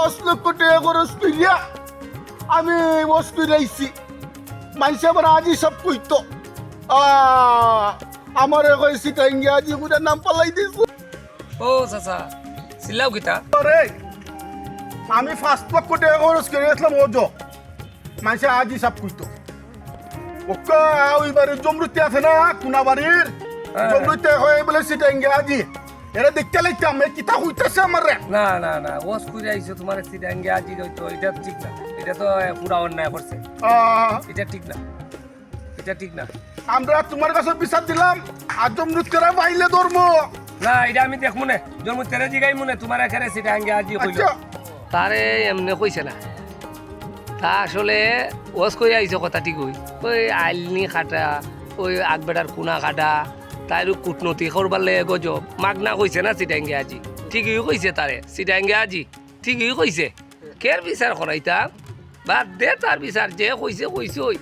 পাঁচ লক্ষ টাকা খরচ করিয়া আমি ওস কইরা আইছি। মানুষ আবার আজি সব কইতো। আমার কই সিটাঙ্গি আজি বুড়া নাম পালাই দিছ ও চাচা চিল্লাও কিতা? রে আমি ফার্স্ট লক্ষ টাকা খরচ করে আসলাম ওজো মানুষ আজি সব কইতো। ওকে ওইবারে জমরুতি আছে না কুনা বাড়ির হ্যাঁ। জমরুতি হয়ে বলে সিটাঙ্গি আজি। এরা দেখতে লাগতাম এই কিতা হইতেছে আমার? রে না না না ওস করে আইছো তোমার সিডাঙ্গে আজি হইতো এটা ঠিক না। এটা তো এ, পুরা অন্যায় করছে। এটা ঠিক না। এটা ঠিক না। আমরা তোমার কাছে বিচার দিলাম আর জমরুতিরা বাইলে ধর্ম না এটা আমি দেখব না। জন্ম তেরে জিগাই মনে তোমার এখানে সিডাঙ্গে আজি হইল। আচ্ছা। তারে এমনি কইছে না। তা আসলে ওস করে আইছো কথা ঠিক হই ওই আইলনি খাটা ওই আগবেটার কুনা কাটা তাই কুটনতি করবার লাগে গজব মাগনা কইছে না সিডাঙ্গে আজি। ঠিকই কইছে তারে সিডাঙ্গে আজি। ঠিকই কইছে কের বিচার করাইতাম বাদ দে তার বিচার যে কইছে কইছে ওই